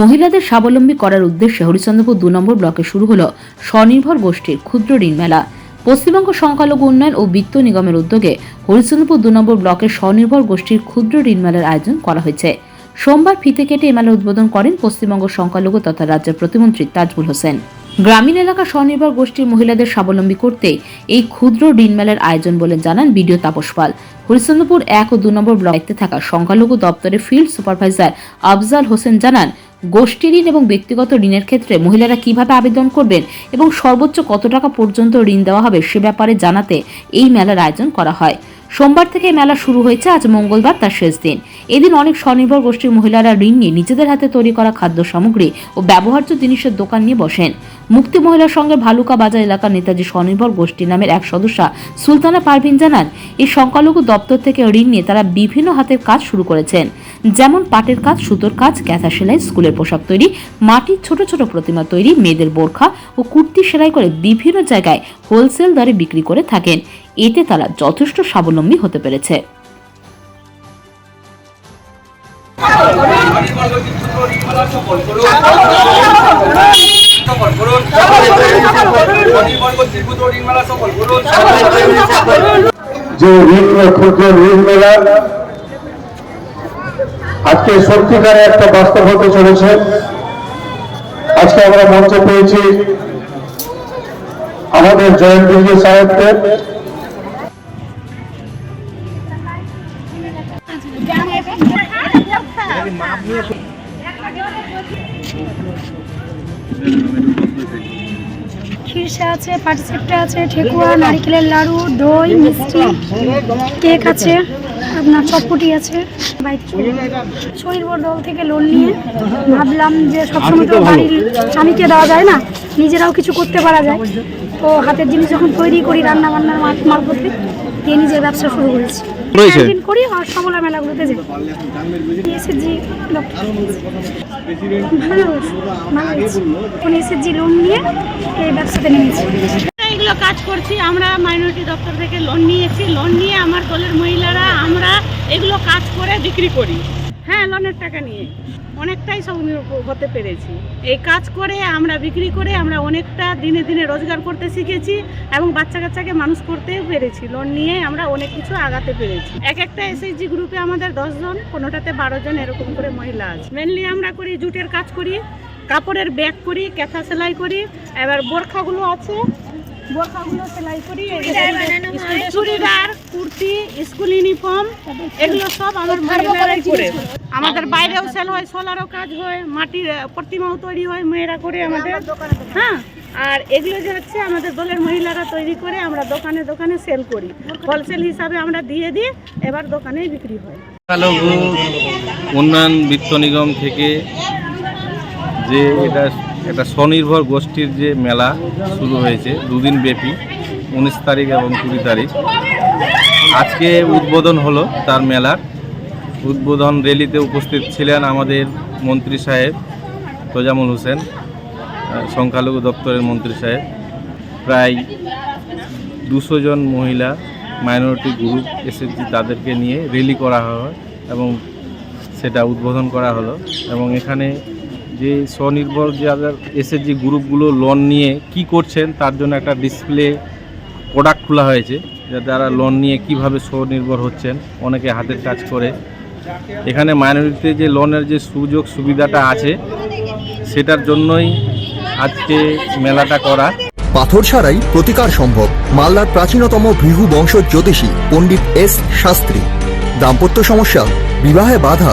মহিলাদের স্বাবলম্বী করার উদ্দেশ্যে হরিচন্দ্রপুর দু নম্বর ব্লকে শুরু হলো স্বনির্ভর গোষ্ঠীর ক্ষুদ্র ঋণ মেলা। পশ্চিমবঙ্গ সংখ্যালঘু উন্নয়ন ও বিত্ত নিগমের উদ্যোগে হরিচন্দ্রপুর দু নম্বর ব্লকের স্বনির্ভর গোষ্ঠীর ক্ষুদ্র ঋণ মেলার আয়োজন করা হয়েছে। সোমবার ফিতে কেটে এই মেলার উদ্বোধন করেন পশ্চিমবঙ্গ সংখ্যালঘু তথা রাজ্যের প্রতিমন্ত্রী তাজবুল হোসেন। গ্রামীণ এলাকা স্বনির্ভর গোষ্ঠীর মহিলাদের স্বাবলম্বী করতে এই ক্ষুদ্র ঋণ মেলার আয়োজন বলে জানান বিডিও তাপস পাল। হরিচন্দ্রপুর এক ও দু নম্বর ব্লকে থাকা সংখ্যালঘু দপ্তরের ফিল্ড সুপারভাইজার আফজাল হোসেন জানান গোষ্ঠী ঋণ এবং ব্যক্তিগত ঋণের ক্ষেত্রে মহিলারা কীভাবে আবেদন করবেন এবং সর্বোচ্চ কত টাকা পর্যন্ত ঋণ দেওয়া হবে সে ব্যাপারে জানাতে এই মেলার আয়োজন করা হয়। সোমবার থেকে মেলা শুরু হয়েছে, আজ মঙ্গলবার তার শেষ দিন। এদিন অনেক স্বনির্ভর গোষ্ঠীর মহিলারা ঋণ নিয়ে নিজেদের হাতে তৈরি করা খাদ্য সামগ্রী ও ব্যবহার্য জিনিসের দোকান নিয়ে বসেন। মুক্তি মহিলা সঙ্গে ভালুকা বাজার এলাকার নেতাজি স্বনির্ভর গোষ্ঠী নামের এক সদস্যা সুলতানা পারভিন জানান, এই সংখ্যালঘু দপ্তর থেকে ঋণ নিয়ে তারা বিভিন্ন হাতের কাজ শুরু করেছেন। যেমন পাটের কাজ, সুতোর কাজ ক্যাথা সেলাই, স্কুলের পোশাক তৈরি, মাটির ছোট ছোট প্রতিমা তৈরি, মেয়েদের বোরখা ও কুর্তি সেলাই করে বিভিন্ন জায়গায় হোলসেল দরে বিক্রি করে থাকেন। এতে তারা যথেষ্ট স্বাবলম্বী হতে পেরেছে সফল করুন স্বনির্ভর গোষ্ঠীর ক্ষুদ্র ঋণ মেলা সফল করুন যে ক্ষুদ্র ঋণ মেলা, আজকে সত্যিকারে একটা বাস্তব হতে চলেছে। আজকে আমরা মঞ্চে পেয়েছি আমাদের বিজয় সাহেবকে। খিরসা আছে পাটিসাপটা আছে ঠেকুয়া নারকেলের লাড়ু দই মিষ্টি কেক আছে আপনার চটপটি আছে। শরীর দল থেকে লোন নিয়ে ভাবলাম যে সবসময় তো বাড়ির স্বামীকে দেওয়া যায় না নিজেরাও কিছু করতে পারা যায়। তো হাতের জিনিস যখন তৈরি করি রান্না বান্নার মার- মারফতে দিয়ে নিজের ব্যবসা শুরু করেছি। রয়েছে? মেলাগুলোতে এসএসজি ভালো। এখন এসএসজি লোন নিয়ে এই ব্যবসাতে কাজ করছি, আমরা মাইনরিটি দপ্তর থেকে লোন নিয়েছি লোন নিয়ে আমার দলের মহিলারা, আমরা এগুলো কাজ করে বিক্রি করি হ্যাঁ লোনের টাকা নিয়ে। অনেকটাই স্বনির্ভর হতে পেরেছি। এই কাজ করে আমরা বিক্রি করে আমরা অনেকটা দিনে দিনে রোজগার করতে শিখেছি এবং বাচ্চা কাচ্চাকে মানুষ করতেও পেরেছি। লোন নিয়ে আমরা অনেক কিছু আগাতে পেরেছি। এক একটা এসএইচজি গ্রুপে আমাদের দশজন কোনোটাতে বারো জন এরকম করে মহিলা আছে। মেনলি আমরা করি জুটের কাজ করি, কাপড়ের ব্যাগ করি ক্যাথা সেলাই করি, এবার বোরখাগুলো আছে। বোরখাগুলো সেলাই করি চুড়িদার কুর্তি স্কুল ইউনিফর্ম এগুলো সব আমার মহিলারাই করে। আমাদের বাইরেও সেল হয় সোলারও কাজ হয় মাটির প্রতিমাও তৈরি হয় মেয়েরা করে আমাদের। হ্যাঁ আর এগুলো যে হচ্ছে আমাদের দলের মহিলারা তৈরি করে আমরা দোকানে দোকানে সেল করি। হোলসেল হিসাবে আমরা দিয়ে দিই এবার দোকানেই বিক্রি হয়। উন্নয়ন বিত্ত নিগম থেকে যে এটা একটা স্বনির্ভর গোষ্ঠীর যে মেলা শুরু হয়েছে, দুদিন ব্যাপী, উনিশ তারিখ এবং কুড়ি তারিখ। আজকে উদ্বোধন হলো তার মেলার। উদ্বোধন র্যালিতে উপস্থিত ছিলেন আমাদের মন্ত্রী সাহেব তোজামুল হোসেন সংখ্যালঘু দপ্তরের মন্ত্রী সাহেব। প্রায় দুশো জন মহিলা মাইনরিটি গ্রুপ এসএসজি তাদেরকে নিয়ে র্যালি করা হয় এবং সেটা উদ্বোধন করা হলো এবং এখানে যে স্বনির্ভর যাদের এসএসজি গ্রুপগুলো লোন নিয়ে কি করছেন, তার জন্য একটা ডিসপ্লে প্রোডাক্ট খোলা হয়েছে যে তারা লোন নিয়ে কীভাবে স্বনির্ভর হচ্ছেন, অনেকে হাতের কাজ করে। এখানে মাইনরিটিতে যে লোনের যে সুযোগ সুবিধাটা আছে, সেটার জন্যই আজকে মেলাটা করা। পাথর ছাড়াই প্রতিকার সম্ভব। মালদার প্রাচীনতম ভৃহু বংশ জ্যোতিষী পণ্ডিত এস শাস্ত্রী। দাম্পত্য সমস্যা, বিবাহে বাধা